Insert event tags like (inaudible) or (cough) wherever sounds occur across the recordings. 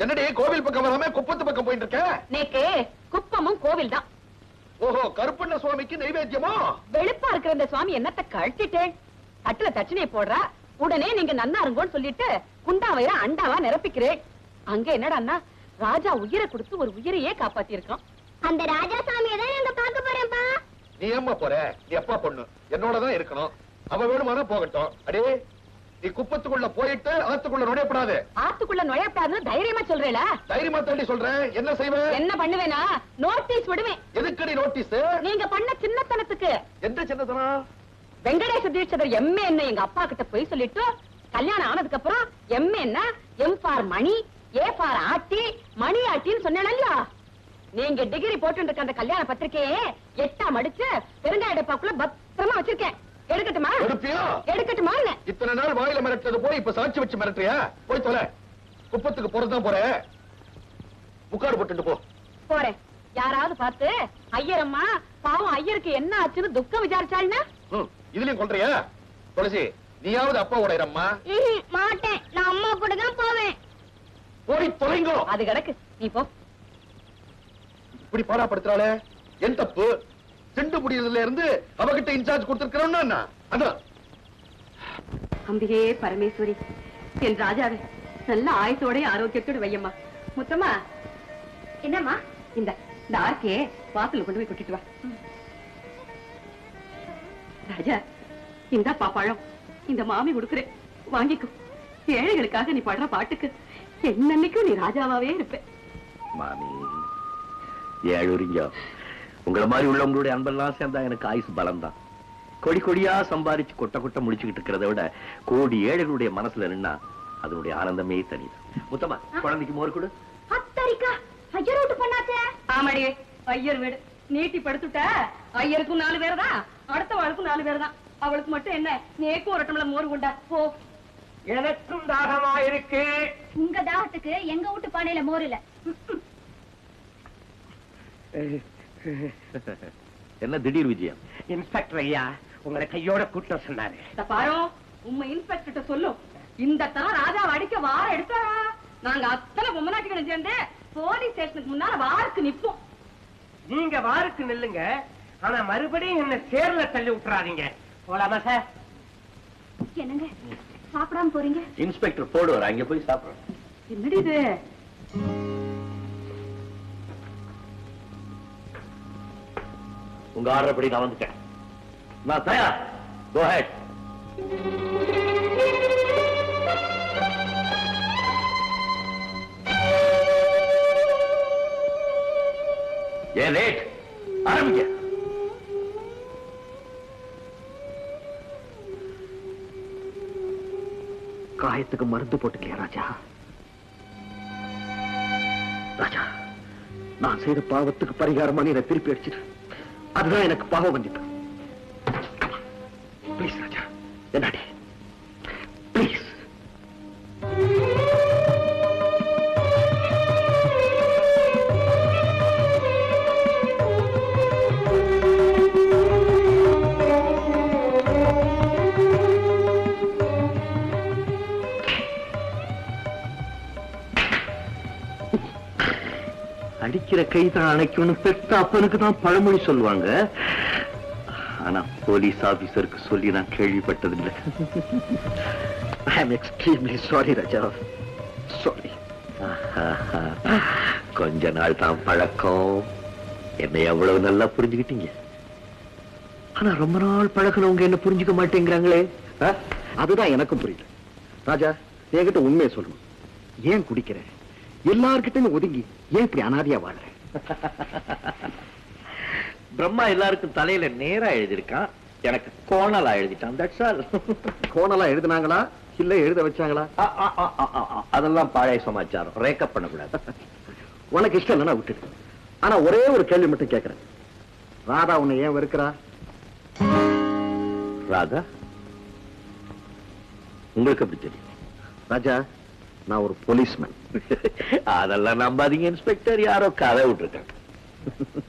என்னடி கோவில் பக்கம் வராம குப்பத்து பக்கம் போயிட்டு இருக்க நேக்கு குப்பமும் கோவில் தான் ஓஹோ கருப்பண்ண சுவாமிக்கு நைவேத்தியமோ? வெளுப்பா இருக்கிற இந்த சுவாமி என்னத்த கழட்டிட்டேன் தட்டுல தட்சணையை போடுறா? உடனே நீங்க நன்னா இருங்கோன்னு சொல்லிட்டு குண்டாவையா அண்டாவா நிரப்பிக்கிறேன். அங்க என்னடான்னா ராஜா உயிரை கொடுத்து ஒரு உயிரையே காப்பாத்தி இருக்கான் அந்த ராஜா சாமியை தான் நாங்க பார்க்க போறோம்ப்பா நீ ஏம்மா போற? நீ அப்பா பொண்ணு? என்னோட தான் இருக்கணும். அவ வேணுமானா போகட்டும். அடே நீ குப்பத்துக்குள்ள போயிட்டு ஆத்துக்குள்ள நுழையப்படாது. ஆத்துக்குள்ள நுழையப்படாதுன்னு தைரியமா சொல்றேல. தைரியமா தாண்டி சொல்றேன் என்ன செய்வேன் என்ன பண்ணுவேனா? நோட்டீஸ் விடுவேன். எதுக்கடி நோட்டீஸ் நீங்க பண்ண சின்னத்தனத்துக்கு. எந்த சின்னதனம் வெங்கடேச தீட்சிதர் எம்ஏ என்ன எங்க அப்பா கிட்ட போய் சொல்லிட்டு கல்யாணம் ஆனதுக்கு அப்புறம் எம்ஏ என்ன M for money A for ஆட்டி மணி ஆட்டின்னு சொன்னேன் இல்லையா? நீங்க டிகிரி போட்டு இருக்க அந்த கல்யாண பத்திரிக்கையே எட்டா மடிச்சு பெருங்காய டப்பாக்குள்ள பத்திரமா வச்சிருக்கேன். எடுக்கட்டுமா? எடுப்பியா? எடுக்கட்டுமா இத்தனை நாள் வாயில மிரட்டது போய் இப்ப சாட்சி வச்சு மிரட்டுறியா? போய் தொலை. குப்பத்துக்கு போறதுதான் போற. முக்காடு போட்டுட்டு போ. போறேன். யாராவது பார்த்து ஐயரம்மா பாவம் ஐயருக்கு என்ன ஆச்சுன்னு துக்கம் விசாரிச்சாள்னா இதுலயும் கொள்றியா? துளசி நீயாவது அப்பாவோட இரம்மா ம்ஹும், மாட்டேன். நான் அம்மா கூட தான் போவேன். போய் தொலைங்கோ. அது கிடக்கு. நீ போ. இப்படி பாடாப்படுத்துறாளே என் தப்பு. திண்டு முடியறதுல இருந்து அவகிட்ட இன்சார்ஜ் கொடுத்திருக்கிறோம்னா அதான் அம்பிகே பரமேஸ்வரி என் ராஜாவே நல்ல ஆயுசோட ஆரோக்கியத்தோடு வையம்மா. முத்தம்மா. என்னம்மா? இந்த இந்த ஆர்க்கே வாசல்ல கொண்டு போய் கொட்டிட்டு வா. ராஜா இந்த பழம் இந்த மாமி கொடுக்குறேன். வாங்கிக்கோ. ஏழைகளுக்காக நீ படுற பாட்டுக்கு என்னன்னைக்கும் நீ ராஜாவாவே இருப்ப. மாமி ஏழுரிங்க உங்கள மாதிரி உள்ளவங்களுடைய அன்பெல்லாம் சேர்ந்தா எனக்கு ஆயுசு பலம் தான் கொடி கொடியா சம்பாரிச்சு கொட்ட கொட்ட முடிச்சுக்கிட்டு இருக்கிறத விட கோடி ஏழைகளுடைய மனசுல நின்னா அதனுடைய ஆனந்தமே தனி முத்தமா குழந்தைக்கு மோர் கொடு. அத்தரிக்கா ஐயர் வீட்டு பொண்ணாச்சே? ஆமாடி ஐயர் வீடு. நீட்டி படுத்துட்ட ஐயருக்கும் நாலு பேர் தான் அடுத்த வாழ்க்கும் நாலு பேர் தான் அவளுக்கு மட்டும் என்ன நேக்கும் ஒரு டம்ளர் மோர் கொண்டா போ. எனக்கும் தாகமா இருக்கு உங்க தாகத்துக்கு எங்க வீட்டு பானையில மோர் இல்ல? (laughs) என்ன திடீர் விஜயம்? இன்ஸ்பெக்டர் ஐயா உங்களை கையோட கூட்டம் சொன்னாரு. பாரு உண்மை இன்ஸ்பெக்டர் சொல்லும். இந்த தரம் ராஜா அடிக்க வார எடுத்தாரா? நாங்க அத்தனை பொம்மநாட்டிகளும் சேர்ந்து போலீஸ் ஸ்டேஷனுக்கு முன்னால வாருக்கு நிப்போம். நீங்க வாருக்கு நில்லுங்க. ஆனா மறுபடியும் என்ன சேர்ல தள்ளி விட்டுறாதீங்க. போலாமா சார்? என்னங்க? சாப்பிடாம போறீங்க? இன்ஸ்பெக்டர் போடுவார். அங்க போய் சாப்பிடுறோம் என்னடி இது? உங்க ஆர்டர் படி நான் வந்துட்டேன். நான் தயார். கோ ஹெட் ஏன் லேட் ஆரம்பிக்க காயத்துக்கு மருந்து போட்டுக்கலையா ராஜா? ராஜா நான் செய்த பாவத்துக்கு பரிகாரமா நீ திருப்பி அடிச்சிட்டு. அதுதான் எனக்கு பாவம் வந்துட்டு அடிக்கிற கை தான் அணைக்கணும் பெத்த அப்பனுக்கு தான் பழமொழி சொல்லுவாங்க. ஆனா போலீஸ் ஆபீசருக்கு சொல்லி நான் கேள்விப்பட்டதில்லை. I M extremely sorry Raja sorry கொஞ்ச நாள் தான் பழக்கம். என்னை எவ்வளவு நல்லா புரிஞ்சுக்கிட்டீங்க. ஆனா ரொம்ப நாள் பழகினவங்க என்ன புரிஞ்சுக்க மாட்டேங்கிறாங்களே? அதுதான் எனக்கும் புரியல ராஜா என்கிட்ட உண்மையை சொல்லணும். ஏன் குடிக்கிற? எல்லார்கிட்டயும் ஒதுங்கி ஏன் இப்படி அனாதையா வாழற? பிரம்மா எல்லாருக்கும் தலையில நேரா எழுதியிருக்கான். எனக்கு கோணலா எழுதிட்டான். That's all கோணலா எழுதுனாங்களா? இல்ல எழுத வச்சாங்களா? அதெல்லாம் பழைய சமாச்சாரம். ரேக்கப் பண்ணக்கூடாது. உனக்கு இஷ்டம் இல்லைன்னா விட்டுடு. ஆனா ஒரே ஒரு கேள்வி மட்டும் கேட்கிறேன் ராதா உன்னை ஏன் வெறுக்கிறா? ராதா? உங்களுக்கு எப்படி தெரியும்? ராஜா நான் ஒரு போலீஸ்மேன் (laughs) அதெல்லாம் நம்பாதீங்க இன்ஸ்பெக்டர் யாரோ கதை விட்டுருக்காங்க (laughs)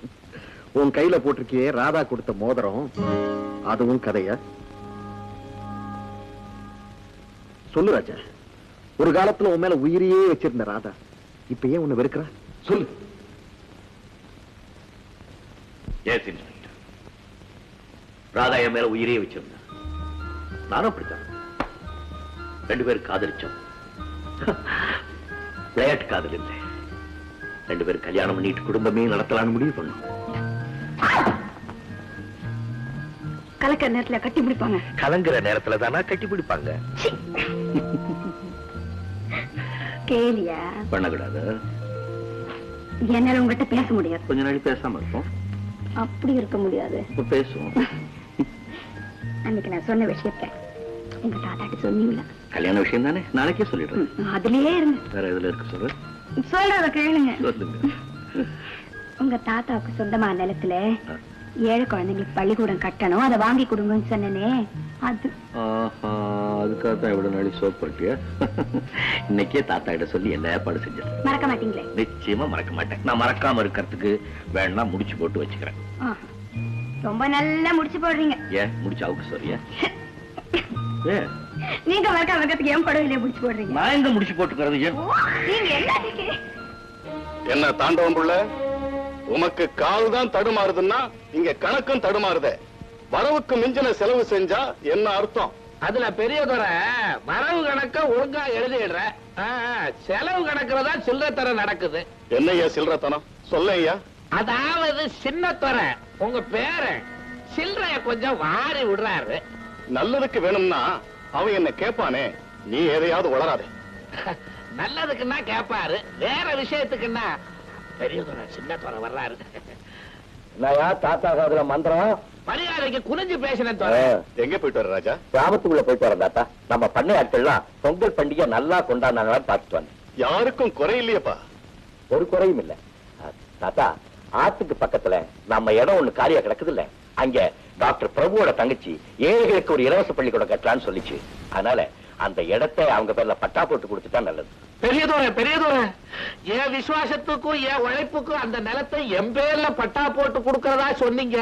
உன் கையில போட்டிருக்கியே ராதா கொடுத்த மோதிரம். அதுவும் கதையா? சொல்லு ராஜா. ஒரு காலத்துல உன் மேல உயிரையே வச்சிருந்த ராதா. இப்ப ஏன் உன்னை வெறுக்கிறா? சொல்லு. ராதா என் மேல உயிரே வச்சிருந்தா. நானும் அப்படித்தான். ரெண்டு பேரும் காதலிச்சோம். (laughs) விளையாட்டு காதல் இல்லை. ரெண்டு பேரும் கல்யாணம் பண்ணிட்டு குடும்பமே நடத்தலாம்னு முடிவு பண்ணோம். கலக்கிற நேரத்துல கட்டி பிடிப்பாங்க கலங்குற நேரத்துல தானா கட்டி பிடிப்பாங்க? கேலியா? பண்ணக்கூடாது. என்னால உங்ககிட்ட பேச முடியாது. கொஞ்ச நாள் பேசாம இருப்போம். அப்படி இருக்க முடியாது. இப்ப பேசுவோம். அன்னைக்கு நான் சொன்ன விஷயத்த எங்க தாத்தாட்ட சொன்னீங்களா கல்யாண விஷயம் தானே? நாளைக்கே சொல்லிடுறேன். அதுலயே இருங்க. வேற எதுல இருக்கு சொல்லு சொல்றத கேளுங்க. சொல்லுங்க. உங்க தாத்தாவுக்கு சொந்தமான நிலத்துல. ஏழை குழந்தைங்களுக்கு பள்ளிக்கூடம் கட்டணும் அதை வாங்கி கொடுங்கன்னு சொன்னனே. அது. அதுக்காக தான் இவ்வளவு நாளைக்கு சோப் பண்ணிட்டியா இன்னைக்கே தாத்தா கிட்ட சொல்லி என்ன ஏற்பாடு செஞ்சிருக்கேன் மறக்க மாட்டீங்களே? நிச்சயமா மறக்க மாட்டேன். நான் மறக்காம இருக்கிறதுக்கு வேணா முடிச்சு போட்டு வச்சுக்கிறேன். ரொம்ப நல்லா முடிச்சு போடுறீங்க. ஏன்? முடிச்சு அவுக்கு சொல்றியா? (laughs) நீங்க மறக்க மறக்கிறதுக்கு ஏன் படவில்லையே முடிச்சு போடுறீங்க? நான் எங்க முடிச்சு போட்டுக்கிறது? நீங்க எல்லாத்துக்கு என்ன தாண்டவம் புள்ள? உமக்கு கால் தான் தடுமாறுதுன்னா இங்க கணக்கும் தடுமாறுதே. வரவுக்கு மிஞ்சின செலவு செஞ்சா என்ன அர்த்தம்? அதுல பெரியதுரை வரவு கணக்க ஒழுங்கா எழுதிடுற. செலவு கணக்குறதா சில்லறை தர நடக்குது. என்னய்யா சில்லறத்தனம்? சொல்லையா அதாவது சின்னத்துறை உங்க பேரன் சில்லறைய கொஞ்சம் வாரி விடுறாரு. நல்லதுக்கு வேணும்னா அவன் என்ன கேட்பானே. நீ எதையாவது வளராதே. (laughs) நல்லதுக்குன்னா கேட்பாரு வேற விஷயத்துக்குன்னா பெரியதுரை சின்னத்துறை வர்றாரு. என்னயா தாத்தா காதுல மந்திரம்? மரியாதைக்கு குனிஞ்சு பேசின துறை. எங்க போயிட்டு வர ராஜா? கிராமத்துக்குள்ள போயிட்டு வரேன் தாத்தா. நம்ம பண்ணை ஆட்கள்லாம் பொங்கல் பண்டிகை நல்லா கொண்டாடினாங்களான்னு பார்த்துட்டு வந்தேன். யாருக்கும் குறை இல்லையப்பா. ஒரு குறையும் இல்ல. தாத்தா ஆத்துக்கு பக்கத்துல நம்ம இடம் ஒண்ணு காலியா கிடக்குது இல்ல? அங்க டாக்டர் பிரபுவோட தங்கச்சி ஏழைகளுக்கு ஒரு இலவச பள்ளிக்கூடம் கட்டலாம்னு சொல்லிச்சு. அதனால அந்த இடத்தை அவங்க பேர்ல பட்டா போட்டு கொடுத்துட்டா நல்லது. பெரியதுரை பெரியதுரை. என் விசுவாசத்துக்கும் என் உழைப்புக்கும் அந்த நிலத்தை என் பேர்ல பட்டா போட்டு கொடுக்கறதா சொன்னீங்க?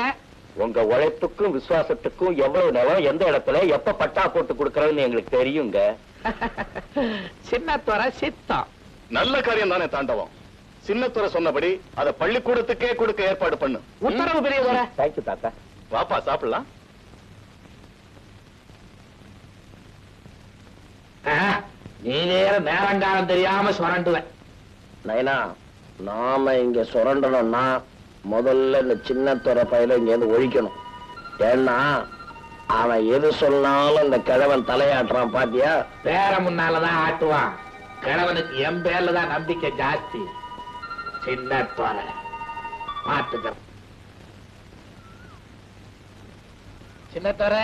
உங்க உழைப்புக்கும் விசுவாசத்துக்கும் எவ்வளவு நிலம் எந்த இடத்துல எப்ப பட்டா போட்டு கொடுக்கறதுன்னு எங்களுக்கு தெரியுங்க. (laughs) சின்னத்துறை சித்தம். நல்ல காரியம் தானே தாண்டவம். சின்னத்துறை சொன்னபடி அத பள்ளிக்கூடத்துக்கே கொடுக்க ஏற்பாடு பண்ணு. உத்தரவு பெரியதுரை. தேங்க்யூ தாத்தா. வாப்பா சாப்பிடலாம். நீ வேற நேரங்காலம் தெரியாம சுரண்டுவேன். நைனா நாம இங்க சுரண்டணும்னா முதல்ல இந்த சின்ன துறை பயில இங்க இருந்து ஒழிக்கணும். ஏன்னா அவன் எது சொன்னாலும் இந்த கிழவன் தலையாட்டுறான் பாத்தியா? பேர முன்னாலதான் ஆட்டுவான். கிழவனுக்கு என் பேர்ல தான் நம்பிக்கை ஜாஸ்தி. சின்னத்துறை பார்த்துக்க சின்னத்துறை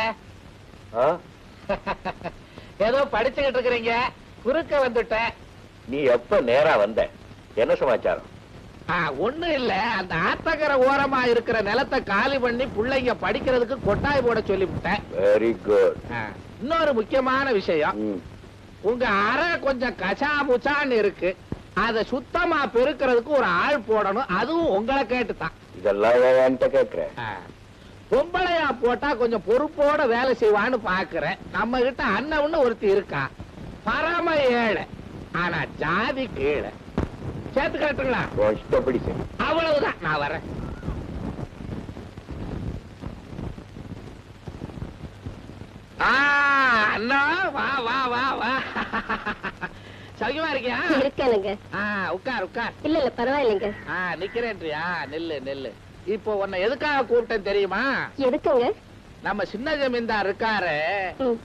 (laughs) ஏதோ படிச்சுக்கிட்டு இருக்கிறீங்க. குறுக்க வந்துட்டேன். நீ எப்ப நேரா வந்த? என்ன சமாச்சாரம்? ஆ, ஒண்ணும் இல்ல. அந்த ஆத்தக்கரை ஓரமா இருக்கிற நிலத்தை காலி பண்ணி பிள்ளைங்க படிக்கிறதுக்கு கொட்டாய் போட சொல்லிவிட்டேன். வெரி குட் இன்னொரு முக்கியமான விஷயம். உங்க அறை கொஞ்சம் கசாமுச்சான்னு இருக்கு. அத சுத்தமா பெருக்கிறதுக்கு ஒரு ஆள் போடணும். அதுவும் உங்களை கேட்டுதான் இதெல்லாம் ஆ. பொம்பளையா போட்டா கொஞ்சம் பொறுப்போட வேலை செய்வான்னு பாக்குறேன். நம்ம கிட்ட அண்ணன்னு ஒருத்தி இருக்கா. பரம ஏழை. ஆனா ஜாதி கீழே. சேர்த்து கட்டுங்களா? இஷ்டப்படி அவ்வளவுதான் நான் வரேன். ஆ, அண்ணா வா வா வா வா. (laughs) சௌக்கியமா இருக்கியா? இருக்கேனுங்க. ஆ, உட்கார் உட்கார். இல்ல இல்ல பரவாயில்லைங்க. நிக்கிறேன்றியா? நெல்லு நெல்லு. இப்போ உன்னை எதுக்காக கூப்பிட்டேன் தெரியுமா? எதுக்குங்க? நம்ம சின்ன ஜமீன்தார் இருக்காரு.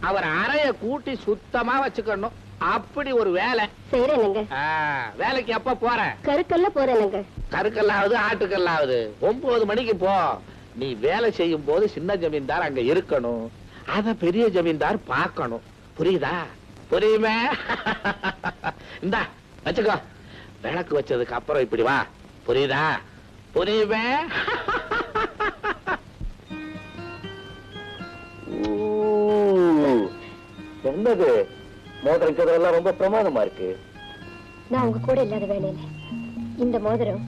அவர் அறைய கூட்டி சுத்தமா வச்சுக்கணும். அப்படி ஒரு வேலை. செய்யறேனுங்க வேலைக்கு எப்ப போற? கருக்கல்ல போறேனுங்க. கருக்கல்லாவது ஆட்டுக்கல்லாவது. ஒன்பது மணிக்கு போ. நீ வேலை செய்யும் போது சின்ன ஜமீன்தார் அங்க இருக்கணும். அத பெரிய ஜமீன்தார் பார்க்கணும். புரியுதா? புரியுமே? (laughs) இந்தா வச்சுக்கோ. விளக்கு வச்சதுக்கு அப்புறம் இப்படி வா. புரியுதா? புரியுமே (laughs) என்னது? மோதிரம் கதவெல்லாம் ரொம்ப பிரமாதமா இருக்கு. நான் உங்க கூட இல்லாத வேலையில இந்த மோதிரம்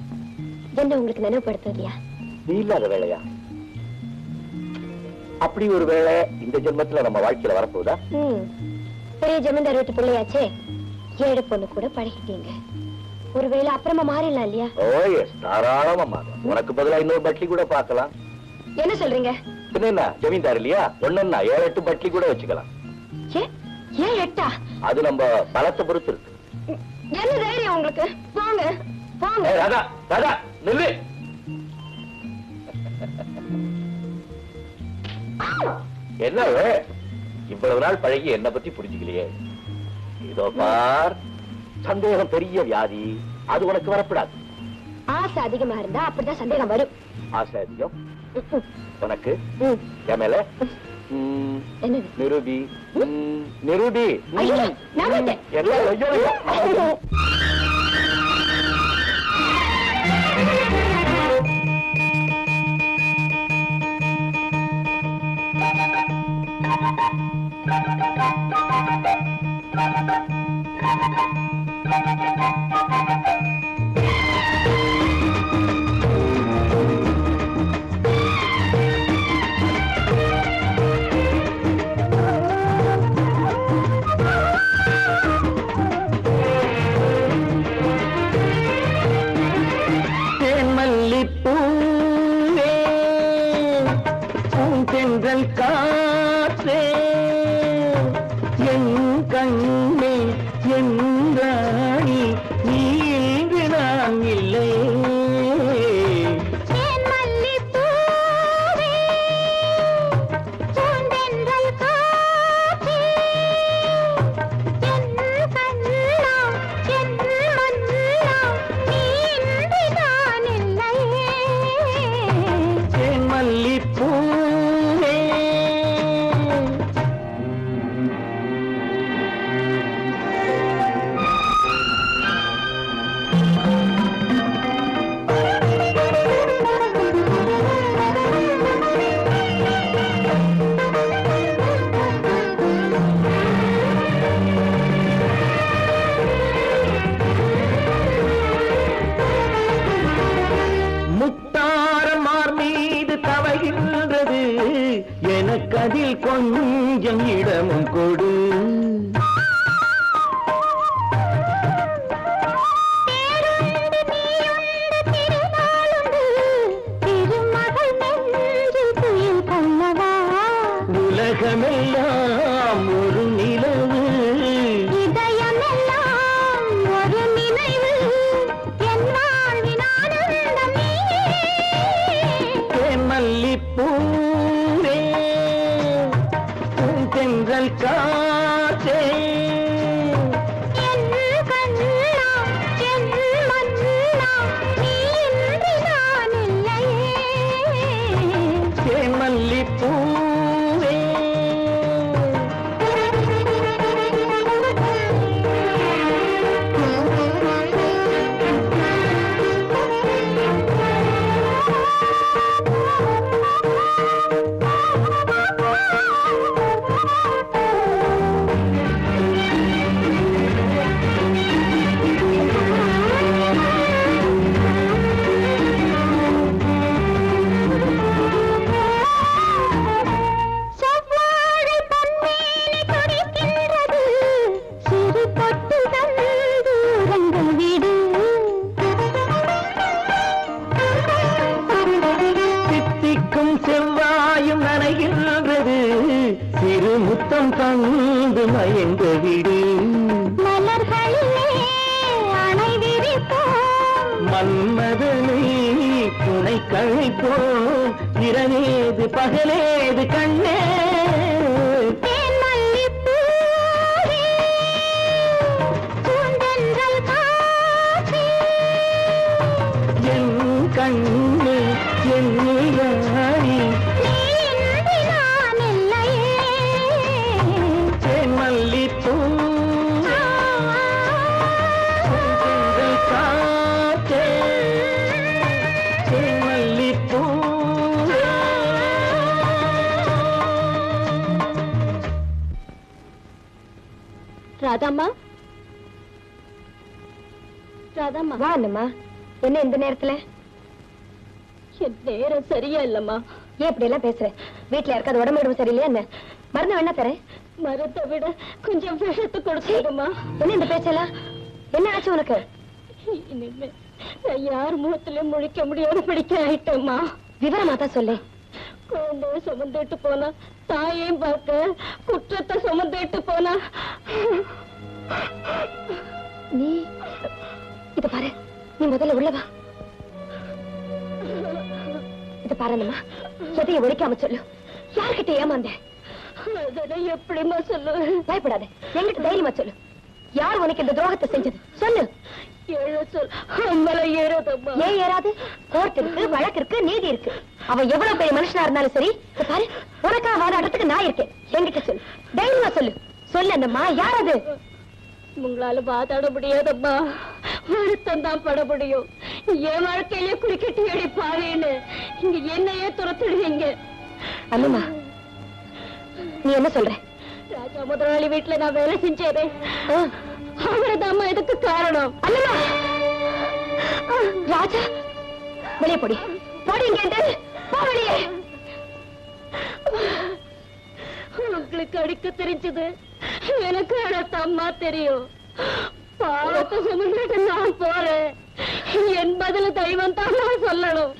என்ன உங்களுக்கு நினைவுபடுத்துதியா நீ இல்லாத வேலையா? அப்படி ஒரு வேலை இந்த ஜென்மத்துல நம்ம வாழ்க்கையில வரப்போகுதா? ம். பெரிய ஜமீன்தார் வீட்டு பிள்ளையாச்சே. ஏழு பொண்ணு கூட பழகிட்டீங்க. ஒருவேளை அப்புறமா மாறிடலாம் இல்லையா? ஓ எஸ் தாராளமா மாறும். உனக்கு பதிலா இன்னொரு பட்லி கூட பார்க்கலாம். என்ன சொல்றீங்க? என்ன? ஜமீன்தார் இல்லையா? ஒண்ணுன்னா ஏழு எட்டு பட்லி கூட வச்சுக்கலாம். ஏன் எட்டா? அது நம்ம பலத்தை பொறுத்து இருக்கு. என்ன தைரியம் உங்களுக்கு? போங்க போங்க. ராதா ராதா நில்லு. என்ன? இவ்வளவு நாள் பழகி என்ன பத்தி புரிஞ்சுக்கலையே. இதோ பார். சந்தேகம் பெரிய வியாதி. அது உனக்கு வரப்படாது. ஆசை அதிகமா இருந்தா அப்படிதான் சந்தேகம் வரும். ஆசை அதிகம்? உனக்கு? ம். என் மேல? ம், என்னது? நிருபி. நிருபி. எல்லாம் பூந்தென்றல் காற்றே எனக்கு அதில் கொஞ்சம் இடமும் கொடு. தென்றல் காற்றே மயங்க விடு. மன்மதனை துணை கழிப்போம் இரவேது பகலேது கண்ணே. ராதாம்மா? ராதாம்மா. வா அண்ணம்மா என்ன இந்த நேரத்துல? என் நேரம் சரியா இல்லம்மா. ஏன் இப்படி எல்லாம் பேசுற? வீட்டுல யாருக்காவது உடம்பு உடம்பு சரியில்லையா என்ன? மருந்து வேணா தரேன். மரத்தை விட கொஞ்சம் விஷத்து கொடுத்துருமா என்ன இந்த பேச்செல்லாம்? என்ன ஆச்சு உனக்கு? இனிமே நான் யார் முகத்திலும் முழிக்க முடியாத பிடிக்க ஆயிட்டேம்மா. விவரமா தான் சொல்லு. குழந்தைய சுமந்துட்டு போனா தாயையும் பார்க்க குற்றத்தை சுமந்துட்டு போனா நீ இத பாரு. நீ முதல்ல உள்ள வா. இத பாருங்கம்மா எதையும் ஒழிக்காம சொல்லு. யார்கிட்ட ஏமாந்த? எப்படிமா சொல்லுவேன் பயப்படாத. என்கிட்ட தைரியமா சொல்லு. யார் உனக்கு இந்த துரோகத்தை செஞ்சது? சொல்லு. ஏன் ஏறாது? கோர்ட் இருக்கு வழக்கு இருக்கு நீதி இருக்கு. அவன் எவ்வளவு பெரிய மனுஷனா இருந்தாலும் சரி பாரு. உனக்கா வாதாடுறதுக்கு நான் இருக்கேன். என்கிட்ட சொல்லு. தைரியமா சொல்லு. சொல்லு அந்தம்மா யார் அது? உங்களால வாதாட முடியாதம்மா. வருத்தம் தான் பட முடியும். என் வாழ்க்கையிலே குறுக்கிட்டு அடிப்பாவேன்னு இங்க என்னையே துரத்துடுவீங்க அண்ணம்மா நீ என்ன சொல்ற? ராஜா முதலாளி வீட்டுல நான் வேலை செஞ்சேனே. அவரதாம்மா இதுக்கு காரணம். ஆ, ராஜா வெளியே போடி. போடி இங்க போ வெளியே. உங்களுக்கு அடிக்க தெரிஞ்சது. எனக்கு அடத்தம்மா தெரியும். பாவத்தை சுமந்துட்டு நான் போறேன். என் பதில தெய்வம் தான் நான் சொல்லணும்.